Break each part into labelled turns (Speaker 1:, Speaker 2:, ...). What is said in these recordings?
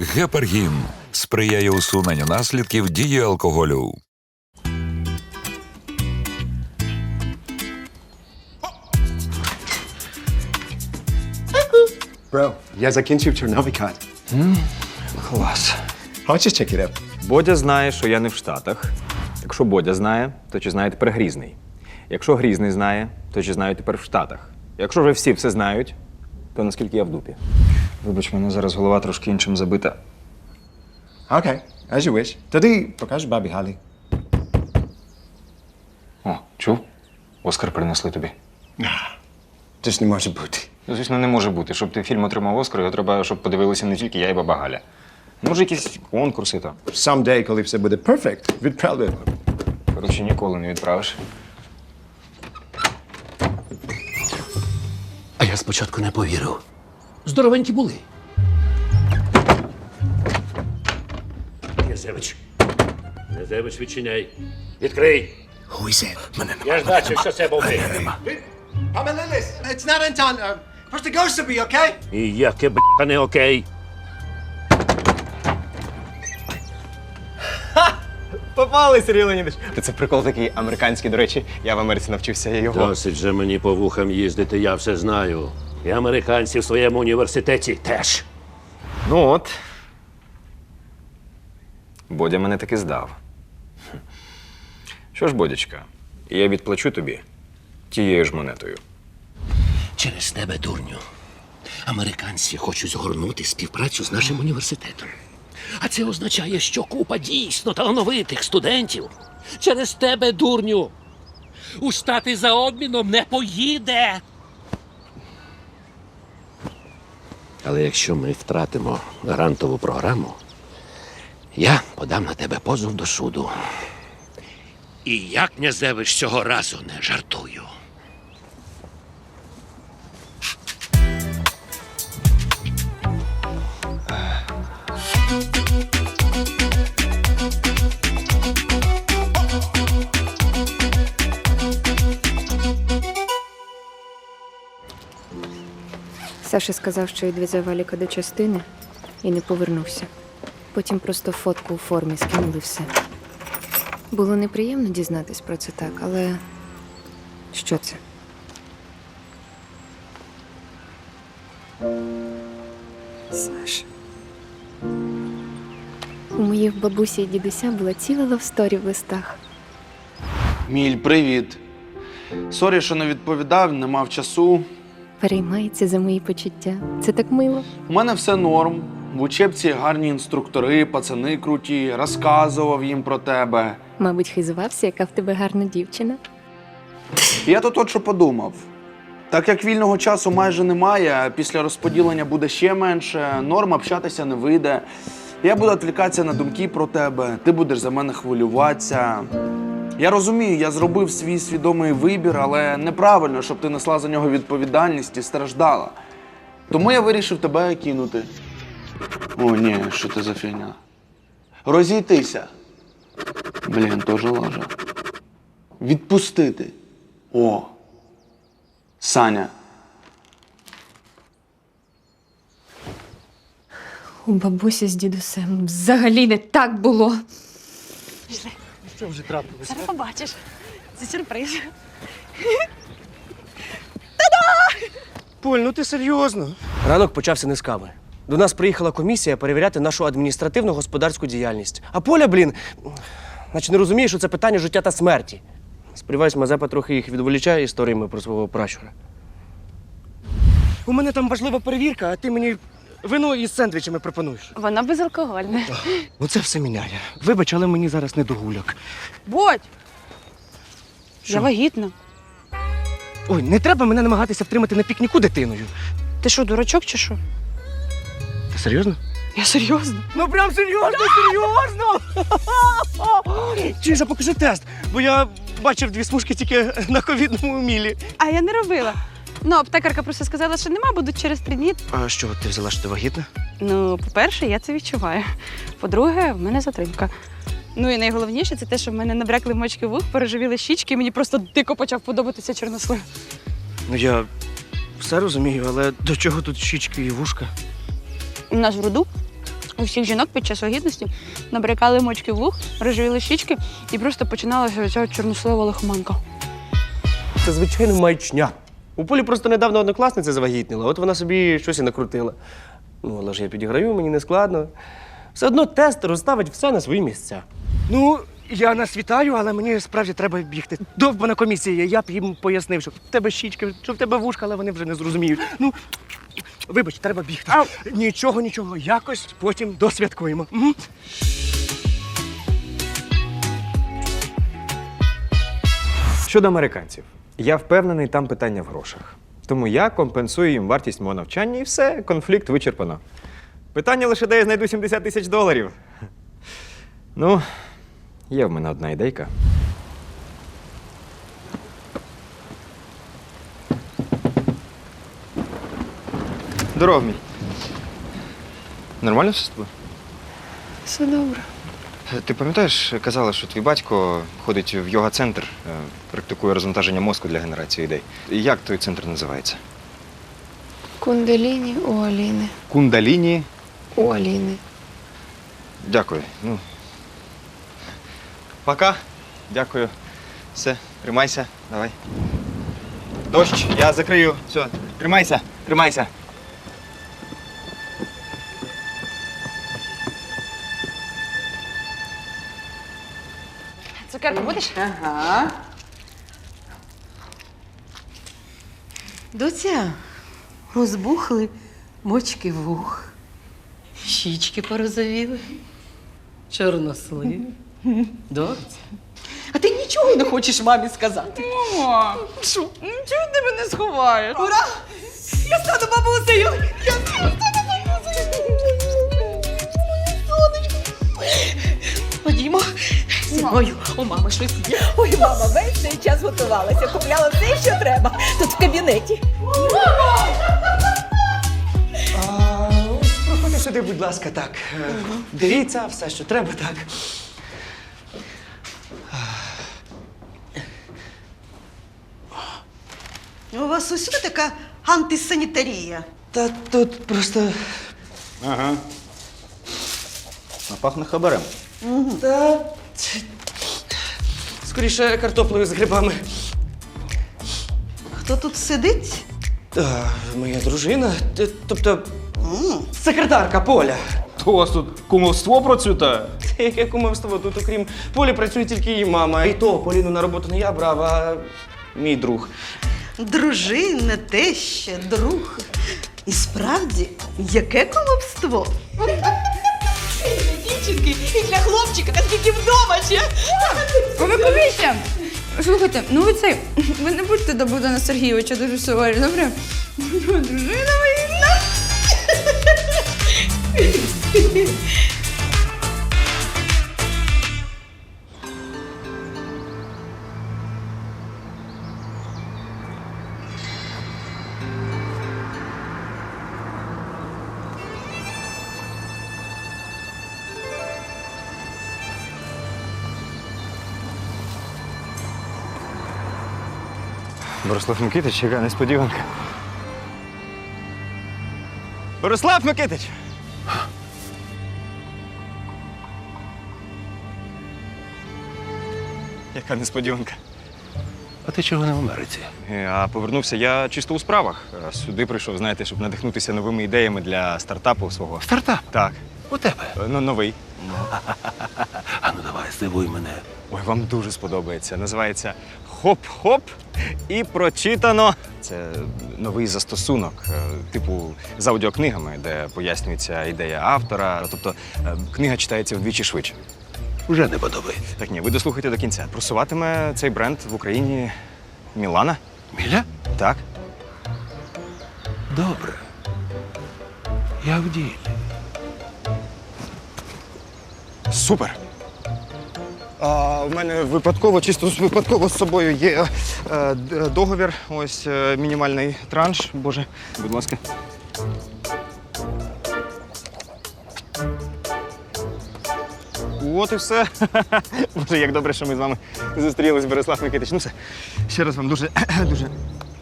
Speaker 1: Гепаргін сприяє усуненню наслідків дії алкоголю.
Speaker 2: Bro, я закінчив Чорновий кат.
Speaker 3: Клас.
Speaker 2: Хочеш check it out?
Speaker 3: Бодя знає, що я не в Штатах. Якщо Бодя знає, то чи знає тепер Грізний. Якщо Грізний знає, то чи знаю тепер в Штатах. Якщо вже всі все знають, то наскільки я в дупі. Вибач, мене зараз голова трошки іншим забита.
Speaker 2: Окей, as you wish. Тоді покажу бабі Галі.
Speaker 3: О, чув? Оскар принесли тобі.
Speaker 2: Це ж не може бути.
Speaker 3: Ну, звісно, не може бути. Щоб ти фільм отримав Оскар, його треба, щоб подивилися не тільки я і баба Галя. Може, якісь конкурси там.
Speaker 2: Someday, коли все буде perfect, відправлю.
Speaker 3: Коротше, ніколи не відправиш.
Speaker 4: А я спочатку не повірив. Здоровенькі були.
Speaker 5: Язевич. Язевич, відчиняй. Відкрий.
Speaker 4: Хуйсе, мене
Speaker 5: Я ж бачив, що це був ти.
Speaker 2: Mama Lillis, it's not Anton. Uh, first the ghost to be, okay?
Speaker 5: І яке б***а не окей.
Speaker 3: Попали, Сергій Леонідович. Це прикол такий американський, до речі. Я в Америці навчився його.
Speaker 5: Досить же мені по вухам їздити, я все знаю. І американці в своєму університеті теж.
Speaker 3: Ну от. Бодя мене таки здав. Що ж, Бодячка, я відплачу тобі тією ж монетою.
Speaker 4: Через тебе, дурню. Американці хочуть згорнути співпрацю з нашим університетом. А це означає, що купа дійсно талановитих студентів через тебе, дурню. У штати за обміном не поїде. Але якщо ми втратимо грантову програму, я подам на тебе позов до суду. І я, князевич, цього разу не жартую.
Speaker 6: Саша сказав, що відвезе Валіка до частини і не повернувся. Потім просто фотку у формі скинули все. Було неприємно дізнатись про це так, але що це? Саша. У моїх бабусі і дідуся була ціла лавсторі в листах.
Speaker 7: Міль, привіт. Сорі, що не відповідав, не мав часу.
Speaker 6: Переймається за мої почуття. Це так мило.
Speaker 7: У мене все норм. В учебці гарні інструктори, пацани круті, розказував їм про тебе.
Speaker 6: Мабуть, хизувався, яка в тебе гарна дівчина.
Speaker 7: Я тут от що подумав. Так як вільного часу майже немає, а після розподілення буде ще менше, норм общатися не вийде. Я буду відвлікатися на думки про тебе, ти будеш за мене хвилюватися. Я розумію, я зробив свій свідомий вибір, але неправильно, щоб ти несла за нього відповідальність і страждала. Тому я вирішив тебе кинути. О, ні, що це за фігня? Розійтися. Блін, теж лажа. Відпустити. О. Саня.
Speaker 6: У бабусі з дідусем взагалі не так було.
Speaker 8: Зараз побачиш. Це сюрприз.
Speaker 9: Поль, ну ти серйозно? Ранок почався не з кави. До нас приїхала комісія перевіряти нашу адміністративну господарську діяльність. А Поля, блін, наче не розуміє, що це питання життя та смерті. Сподіваюсь, Мазепа трохи їх відволічає історіями про свого пращура. У мене там важлива перевірка, а ти мені вино із сендвічами пропонуєш.
Speaker 8: Воно безалкогольне.
Speaker 9: Оце все міняє. Вибач, але мені зараз не до гуляк.
Speaker 8: Бодь! Я вагітна.
Speaker 9: Ой, не треба мене намагатися втримати на пікніку дитиною.
Speaker 8: Ти що, дурачок чи що?
Speaker 9: Ти серйозно?
Speaker 8: Я серйозно.
Speaker 9: Ну прям серйозно, серйозно! Чижа, покажи тест, бо я бачив дві смужки тільки на ковідному мілі.
Speaker 8: А я не робила. Ну, аптекарка просто сказала, що нема, будуть через три дні.
Speaker 9: А що, ти взяла, що ти вагітна?
Speaker 8: Ну, по-перше, я це відчуваю. По-друге, в мене затримка. Ну і найголовніше це те, що в мене набрякли мочки вух, переживіли щічки, і мені просто дико почав подобатися чорнослив.
Speaker 9: Ну я все розумію, але до чого тут щічки і вушка?
Speaker 8: У нас в роду У всіх жінок під час вагітності набрякали мочки вух, розживіли щічки і просто починалася ця чорнослива лихоманка.
Speaker 9: Це звичайно маячня. У полі просто недавно однокласниця завагітніла, от вона собі щось і накрутила. Ну, але ж я підіграю, мені не складно. Все одно тест розставить все на свої місця. Ну, я нас вітаю, але мені справді треба бігти. Довбана комісія, я б їм пояснив, що в тебе щічки, що в тебе вушка, але вони вже не зрозуміють. Ну, вибач, треба бігти. Нічого, нічого, якось потім досвяткуємо. Мгм.
Speaker 3: Щодо американців, я впевнений, там питання в грошах. Тому я компенсую їм вартість мого навчання і все, конфлікт вичерпано. Питання лише де я знайду 70 тисяч доларів. Ну, є в мене одна ідейка. Здоров, мій. Нормально все з тобою?
Speaker 6: Все добре.
Speaker 3: Ти пам'ятаєш, казала, що твій батько ходить в йога-центр, е, практикує розвантаження мозку для генерації ідей. Як той центр називається?
Speaker 6: Кунделіні у Аліни.
Speaker 3: Кундаліні.
Speaker 6: У Аліни.
Speaker 3: Дякую. Ну. Пока. Дякую. Все, тримайся, давай. Дощ, я закрию. Все, тримайся, тримайся.
Speaker 8: Цукерку будеш?
Speaker 10: Ага. Доця, розбухли мочки вух, щічки порозовіли, чорнослив. Доця. А ти нічого не хочеш мамі сказати?
Speaker 8: Мама, що? Чого ти мене сховаєш?
Speaker 10: Ура! Я стану бабусею! Я стану мною. У мами щось є. Ой, мама, весь цей час готувалася, купляла все, що треба. Тут в кабінеті.
Speaker 9: Проходьте сюди, будь ласка, так. Е, Дивіться, все, що треба, так.
Speaker 10: У вас усюди така антисанітарія.
Speaker 9: Та тут просто.
Speaker 3: Ага. Пахне хабарем.
Speaker 9: Та. Скоріше картоплею з грибами.
Speaker 10: Хто тут сидить?
Speaker 9: Та, моя дружина, т- тобто секретарка Поля.
Speaker 11: То у вас тут кумовство процвітає?
Speaker 9: Та Яке кумовство тут, окрім Полі, працює тільки її мама. І то Поліну на роботу не я брав, а мій друг.
Speaker 10: Дружина, теща, друг. І справді, яке колобство? Дівчинки, і для хлопчика, наскільки вдома ще.
Speaker 8: Повиковіться! Слухайте, ну ви цей, ви не будьте до Богдана Сергійовича дуже суворі, добре? Дружина вагітна.
Speaker 3: Борислав Микитич, яка несподіванка. Борислав Микитич! Яка несподіванка.
Speaker 5: А ти чого не в Америці?
Speaker 3: Е, А повернувся я чисто у справах. Е, Сюди прийшов, знаєте, щоб надихнутися новими ідеями для стартапу свого.
Speaker 5: Стартап?
Speaker 3: Так.
Speaker 5: У тебе.
Speaker 3: Е, Ну, новий.
Speaker 5: А ну давай, здивуй мене.
Speaker 3: Ой, вам дуже сподобається. Називається Хоп-хоп і прочитано. Це новий застосунок, е, типу з аудіокнигами, де пояснюється ідея автора. Тобто е, книга читається вдвічі швидше.
Speaker 5: Вже не подобається.
Speaker 3: Так ні, ви дослухайте до кінця. Просуватиме цей бренд в Україні Мілана.
Speaker 5: Міля?
Speaker 3: Так.
Speaker 5: Добре. Я в ділі.
Speaker 3: Супер. В мене випадково, чисто випадково з собою є е, договір. Ось е, мінімальний транш. Боже, будь ласка. От і все. Боже, як добре, що ми з вами зустрілись, Борислав Микитич. Ну все. Ще раз вам дуже, дуже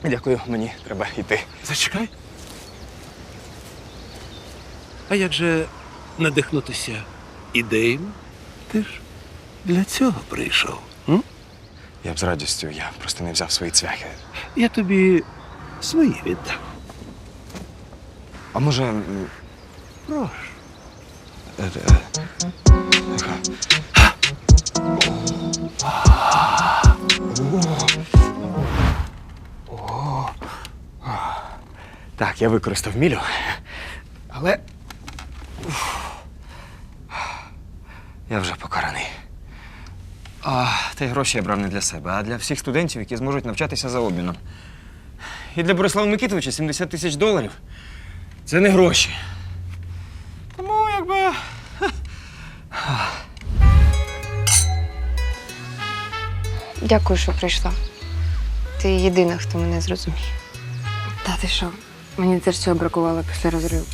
Speaker 3: дякую. Мені треба йти.
Speaker 5: Зачекай. А як же
Speaker 12: надихнутися ідеями. Ти ж для цього прийшов. М?
Speaker 3: Я б з радістю, я просто не взяв свої цвяхи.
Speaker 12: Я тобі свої віддам.
Speaker 3: А може. м,
Speaker 12: Прошу.
Speaker 3: е, е, Так, я використав мілю. Але. уф, Я вже покараний. А, та й гроші я брав не для себе, а для всіх студентів, які зможуть навчатися за обміном. І для Борислава Микитовича 70 тисяч доларів це не гроші. Тому якби.
Speaker 13: Дякую, що прийшла. Ти єдина, хто мене зрозуміє. Та ти що? Мені теж цього бракувало після розриву.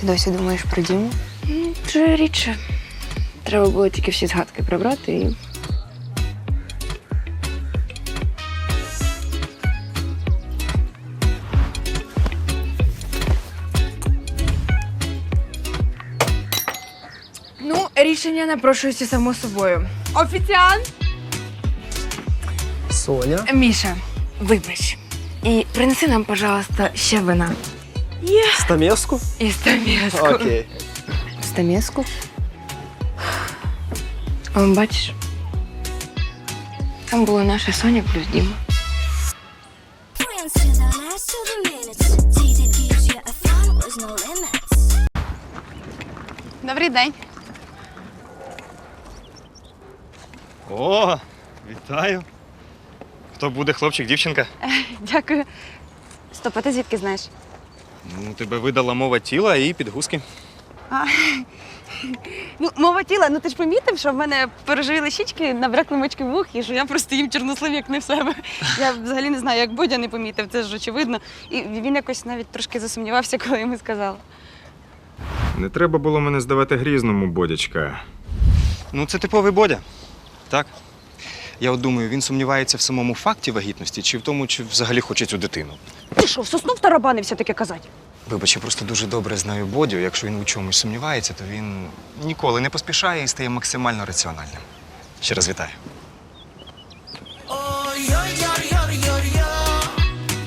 Speaker 13: Ти досі думаєш про Діму? Ну, Вже рідше. Треба було тільки всі згадки прибрати і. Рішення напрошується само собою. Офіціант!
Speaker 9: Соня.
Speaker 13: Міша, вибач. І принеси нам, пожалуйста, ще вина.
Speaker 9: Стамеску?
Speaker 13: І стамеску.
Speaker 9: Окей.
Speaker 13: Стамеску? Он, бачиш? Там була наша Соня плюс Діма.
Speaker 14: Friends to the last of the minutes. Teaser gives you a fun with no limits.
Speaker 8: Добрий день.
Speaker 3: О, вітаю. Хто буде хлопчик, дівчинка?
Speaker 8: Дякую. Стоп, а ти звідки знаєш?
Speaker 3: Ну, тебе видала мова тіла і підгузки.
Speaker 8: А, ну, мова тіла, ну ти ж помітив, що в мене переживіли щічки, набрякли мочки вух, і що я просто їм чорнослив, як не в себе. Я взагалі не знаю, як Бодя не помітив, це ж очевидно. І він якось навіть трошки засумнівався, коли йому сказала.
Speaker 3: Не треба було мене здавати грізному, бодячка. Ну, це типовий бодя. Так. Я от думаю, він сумнівається в самому факті вагітності чи в тому, чи взагалі хоче цю дитину.
Speaker 8: Ти що, в сосну втарабанився таке казати?
Speaker 3: Вибач, я просто дуже добре знаю Бодю. Якщо він у чомусь сумнівається, то він ніколи не поспішає і стає максимально раціональним. Ще раз вітаю.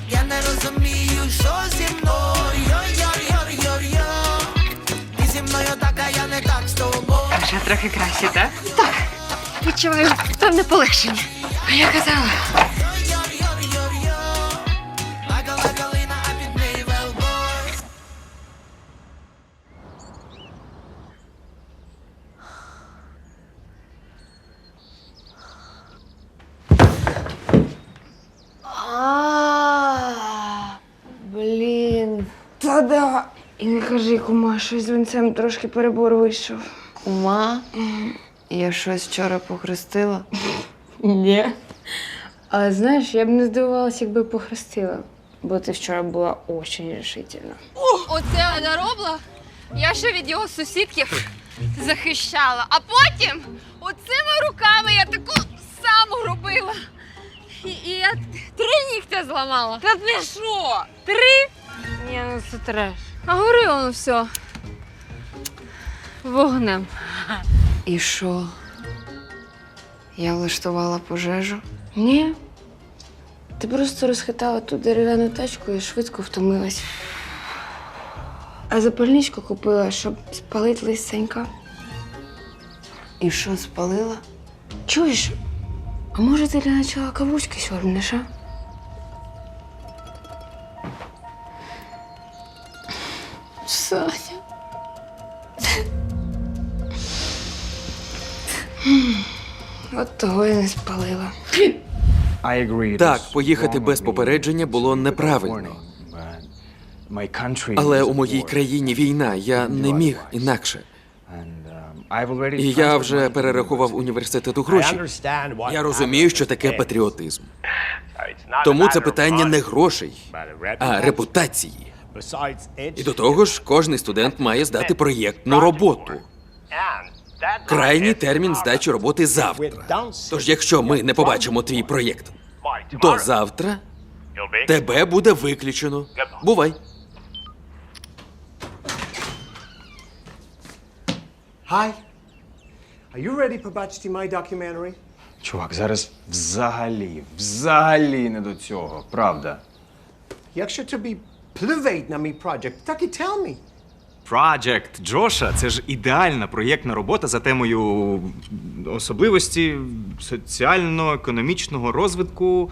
Speaker 15: Я не розумію, що зі мною. Ти зі мною така, я не так з тобою.
Speaker 13: Вже трохи краще, так? Так. Відчуваю певне полегшення. А я казала. Блін. Та да. І не кажи, кума, щось з винцем трошки перебор вийшов. Кума? Я щось вчора похрестила. Ні. Але знаєш, я б не здивувалася, якби похрестила. Бо ти вчора була дуже рішительна.
Speaker 16: Оце Ада робла. Я ще від його сусідків захищала. А потім оцими руками я таку саму робила. І, і я три нігтя зламала. Та ти що? Три? Ні, ну це треш. А гори воно все. Вогнем.
Speaker 13: І що? Я влаштувала пожежу? Ні. Ти просто розхитала ту дерев'яну тачку і швидко втомилась. А запальничку купила, щоб спалити лисенька. І що спалила? Чуєш? А може ти для начала кавучки сьорбнеш, а? Того і не спалила.
Speaker 17: Так, поїхати без попередження було неправильно. Але у моїй країні війна, я не міг інакше. І я вже перерахував університету гроші. Я розумію, що таке патріотизм. Тому це питання не грошей, а репутації. І до того ж, кожний студент має здати проєктну роботу. Крайній термін здачі роботи завтра. Тож, якщо ми не побачимо твій проєкт до завтра, тебе буде виключено. Бувай.
Speaker 2: Hi. Are you ready побачити my documentary?
Speaker 3: Чувак, зараз взагалі, взагалі не до цього, правда.
Speaker 2: Якщо тобі плювать на мій проект, так і tell me.
Speaker 11: Project Джоша це ж ідеальна проєктна робота за темою особливості соціально-економічного розвитку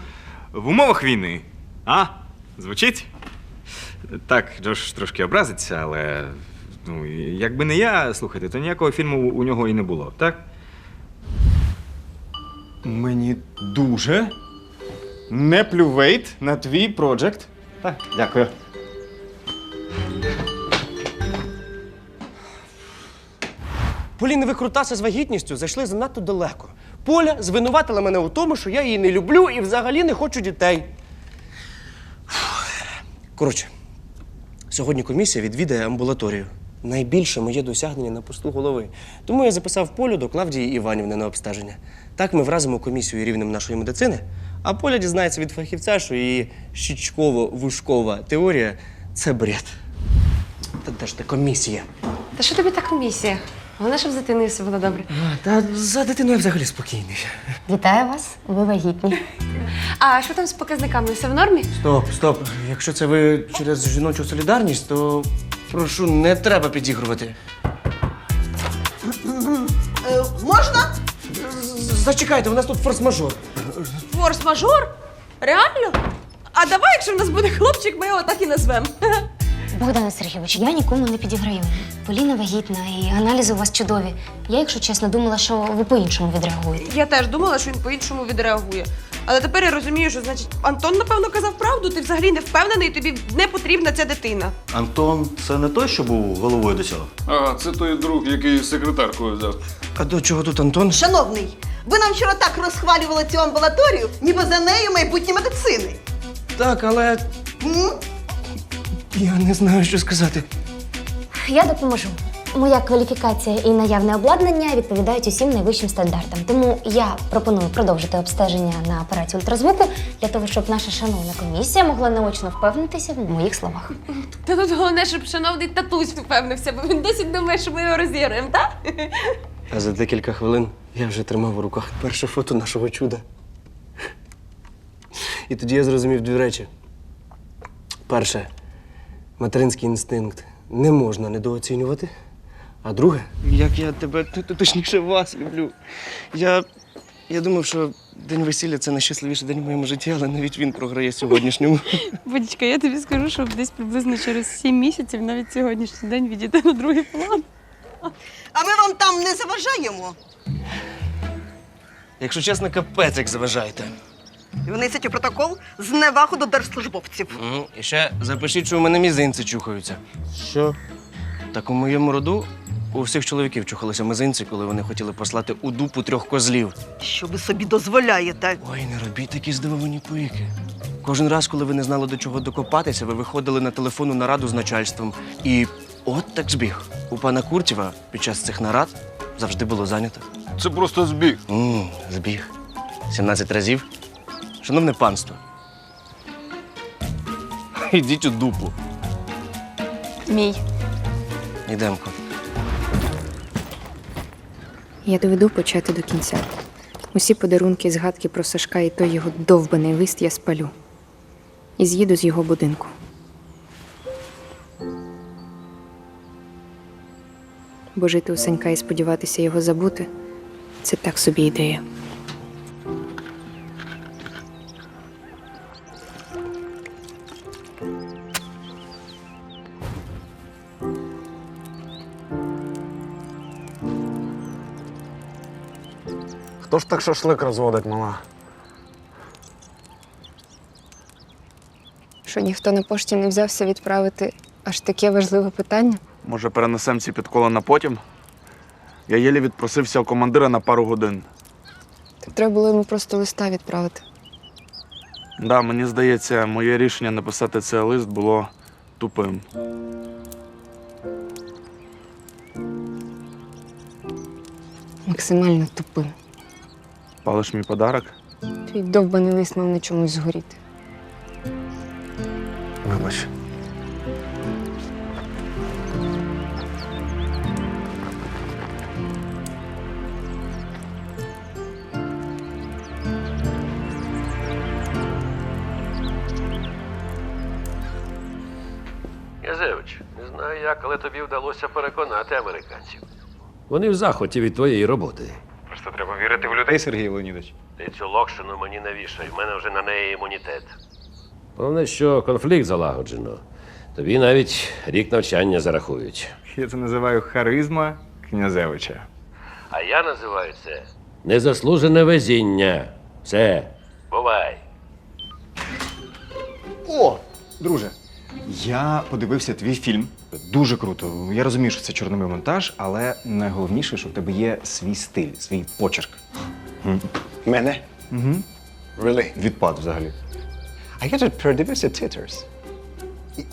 Speaker 11: в умовах війни. А? Звучить? Так, Джош трошки образиться, але ну, якби не я, слухайте, то ніякого фільму у нього і не було, так? Мені дуже не плювейт на твій проджект. Так, дякую.
Speaker 9: Поліни викрутаси з вагітністю зайшли занадто далеко. Поля звинуватила мене у тому, що я її не люблю і взагалі не хочу дітей. Коротше, сьогодні комісія відвідає амбулаторію. Найбільше моє досягнення на посту голови. Тому я записав Полю до Клавдії Іванівни на обстеження. Так ми вразимо комісію рівнем нашої медицини, а Поля дізнається від фахівця, що її щічково-вушкова теорія це бред. Та де ж та комісія?
Speaker 8: Та що тобі та комісія? Вона щоб з дитиною все було добре.
Speaker 9: Та за дитиною взагалі спокійний.
Speaker 8: Вітаю вас, ви вагітні. А що там з показниками? Все в нормі?
Speaker 9: Стоп, стоп. Якщо це ви через жіночу солідарність, то прошу, не треба підігрувати.
Speaker 10: можна?
Speaker 9: Зачекайте, у нас тут форс-мажор.
Speaker 10: Форс-мажор? Реально? А давай, якщо в нас буде хлопчик, ми його так і назвемо.
Speaker 18: Богдане Сергійович, я нікому не підіграю. Поліна вагітна і аналізи у вас чудові. Я, якщо чесно, думала, що ви по-іншому відреагуєте.
Speaker 8: Я теж думала, що він по-іншому відреагує. Але тепер я розумію, що значить Антон, напевно, казав правду, ти взагалі не впевнений, тобі не потрібна ця дитина.
Speaker 11: Антон, це не той, що був головою до цього? А, це той друг, який секретаркою взяв.
Speaker 9: А до чого тут Антон?
Speaker 10: Шановний, ви нам вчора так розхвалювали цю амбулаторію, ніби за нею майбутнє медицини.
Speaker 9: Так, але
Speaker 10: М?
Speaker 9: Я не знаю, що сказати.
Speaker 18: Я допоможу. Моя кваліфікація і наявне обладнання відповідають усім найвищим стандартам. Тому я пропоную продовжити обстеження на апараті ультразвуку для того, щоб наша шановна комісія могла наочно впевнитися в моїх словах.
Speaker 8: Та тут головне, щоб шановний татусь впевнився, бо він досі думає, що ми його розіграємо, так?
Speaker 9: А за декілька хвилин я вже тримав у руках перше фото нашого чуда. І тоді я зрозумів дві речі. Перше, материнський інстинкт не можна недооцінювати. А друге, як я тебе, т- т- точніше вас люблю. Я, я думав, що день весілля це найщасливіший день в моєму житті, але навіть він програє сьогоднішньому.
Speaker 8: Бодічка, я тобі скажу, що десь приблизно через 7 місяців навіть сьогоднішній день відійде на другий план.
Speaker 10: А ми вам там не заважаємо.
Speaker 9: Якщо чесно, капець, як заважаєте.
Speaker 10: Внесіть у протокол зневагу до держслужбовців.
Speaker 9: М, І ще запишіть, що у мене мізинці чухаються. Що? Так у моєму роду у всіх чоловіків чухалися мизинці, коли вони хотіли послати у дупу трьох козлів.
Speaker 10: Що ви собі дозволяєте?
Speaker 9: Ой, не робіть такі здивовані пики. Кожен раз, коли ви не знали до чого докопатися, ви виходили на телефонну нараду з начальством. І от так збіг. У пана Куртєва під час цих нарад завжди було зайнято.
Speaker 11: Це просто збіг.
Speaker 9: м збіг. 17 разів. Шановне панство. Ідіть у дупу.
Speaker 8: Мій.
Speaker 9: Ідемко.
Speaker 6: Я доведу почати до кінця. Усі подарунки, згадки про Сашка і той його довбаний лист я спалю. І з'їду з його будинку. Бо жити у Санька і сподіватися його забути це так собі ідея.
Speaker 7: Ж так шашлик розводить, мала?
Speaker 6: Що ніхто на пошті не взявся відправити аж таке важливе питання?
Speaker 7: Може, перенесемо ці підколи на потім? Я єлі відпросився у командира на пару годин.
Speaker 6: Так треба було йому просто листа відправити.
Speaker 7: Да, мені здається, моє рішення написати цей лист було тупим.
Speaker 6: Максимально тупим.
Speaker 7: Палиш мій подарок?
Speaker 6: Твій довбаний лист мав на чомусь згоріти.
Speaker 7: Вибач.
Speaker 5: Язевич, не знаю як, але тобі вдалося переконати американців. Вони в захваті від твоєї роботи.
Speaker 3: Вірити в людей, Сергій Леонідович.
Speaker 5: Ти цю локшину мені не вішай, в мене вже на неї імунітет. Головне, що конфлікт залагоджено. Тобі навіть рік навчання зарахують.
Speaker 3: Я це називаю харизма князевича.
Speaker 5: А я називаю це незаслужене везіння. Все, бувай.
Speaker 3: О, друже, я подивився твій фільм. Дуже круто. Я розумію, що це чорновий монтаж, але найголовніше, що в тебе є свій стиль, свій почерк.
Speaker 2: Мене?
Speaker 3: Угу.
Speaker 2: Really?
Speaker 3: Відпад взагалі.
Speaker 2: А я тут передивився титрс.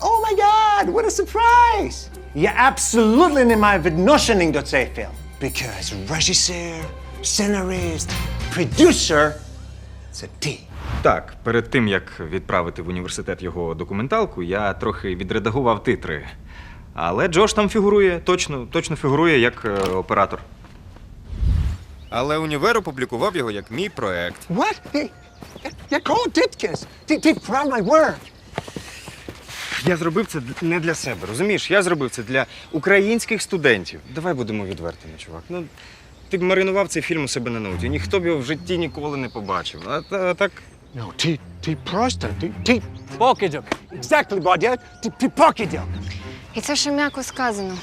Speaker 2: О май гад, what a surprise! Я абсолютно не маю відношення до цей фільм. Because режисер, сценарист, продюсер – це ти.
Speaker 3: Так, перед тим як відправити в університет його документалку, я трохи відредагував титри. Але Джош там фігурує, точно, точно фігурує як е, оператор. Але універ опублікував його як мій проект.
Speaker 2: What? My.
Speaker 3: Я зробив це не для себе, розумієш? Я зробив це для українських студентів. Давай будемо відвертими, чувак. Ну, ти б маринував цей фільм у себе на ноуті. Ніхто б його в житті ніколи не побачив. А, та- так.
Speaker 2: Ну, ти, ти просто, ти, ти покидьок. Exactly, Бодя. Ти, ти покидьок.
Speaker 6: І це ще м'яко сказано.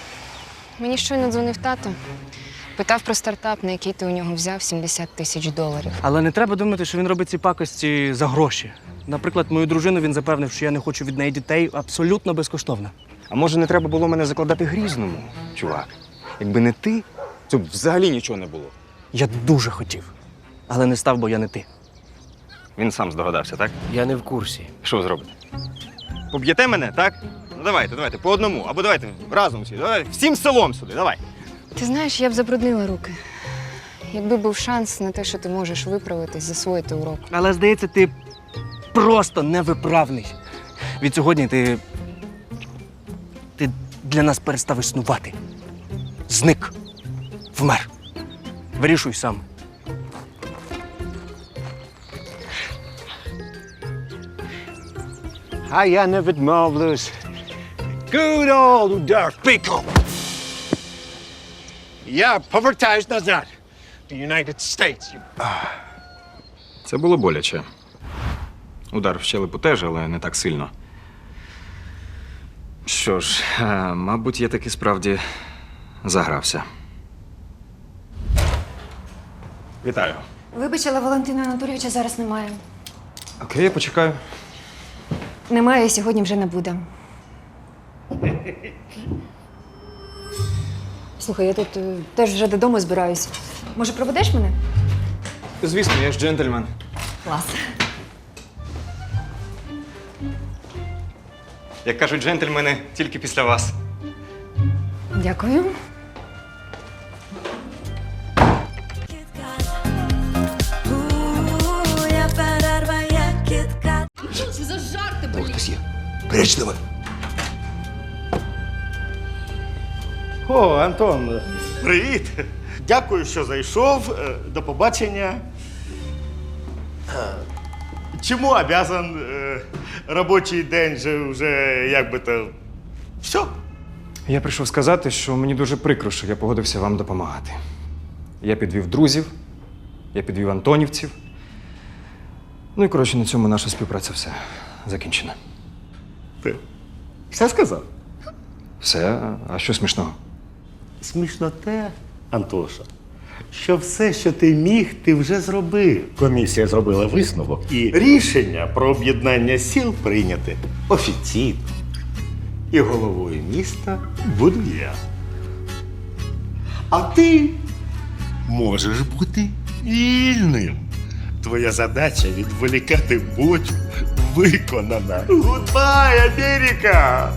Speaker 6: Мені щойно дзвонив тато. Питав про стартап, на який ти у нього взяв 70 тисяч доларів.
Speaker 9: Але не треба думати, що він робить ці пакості за гроші. Наприклад, мою дружину він запевнив, що я не хочу від неї дітей абсолютно безкоштовно.
Speaker 3: А може не треба було мене закладати грізному, чувак? Якби не ти, то б взагалі нічого не було.
Speaker 9: Я дуже хотів, але не став, бо я не ти.
Speaker 3: Він сам здогадався, так?
Speaker 9: Я не в курсі.
Speaker 3: Що ви зробите? Поб'єте мене, так? Давайте, давайте, по одному. Або давайте разом всі. Давай, всім селом сюди, давай.
Speaker 6: Ти знаєш, я б забруднила руки. Якби був шанс на те, що ти можеш виправитись, засвоїти урок.
Speaker 9: Але здається, ти просто невиправний. Від сьогодні ти. Ти для нас перестав існувати. Зник. Вмер. Вирішуй сам.
Speaker 2: А я не відмовлюсь. Good old удар пико. Я повертаюсь назад. The United States.
Speaker 3: Це було боляче. Удар в щелепу теж, але не так сильно. Що ж, е, мабуть, я таки справді загрався. Вітаю.
Speaker 6: Вибач, але Валентина Анатолійовича зараз немає.
Speaker 3: Окей, я почекаю.
Speaker 6: Немає, сьогодні вже не буде. Слухай, я тут е, теж вже додому збираюсь. Може, проведеш мене?
Speaker 3: Звісно, я ж джентльмен.
Speaker 6: Клас.
Speaker 3: Як кажуть джентльмени, тільки після вас.
Speaker 6: Дякую.
Speaker 19: Що це за жарти, блін?
Speaker 2: Переч давай.
Speaker 12: О, Антон, привіт. Дякую, що зайшов. Е, До побачення. Е, Чому обязан е, робочий день же вже як би то. Все.
Speaker 3: Я прийшов сказати, що мені дуже прикро, що я погодився вам допомагати. Я підвів друзів, я підвів антонівців. Ну і коротше, на цьому наша співпраця все закінчена.
Speaker 12: Ти все сказав?
Speaker 3: Все, а що смішного?
Speaker 12: Смішно те, Антоша, що все, що ти міг, ти вже зробив. Комісія зробила висновок і рішення про об'єднання сіл прийняте офіційно. І головою міста буду я. А ти можеш бути вільним. Твоя задача відволікати Бодю виконана. Гудбай, Америка!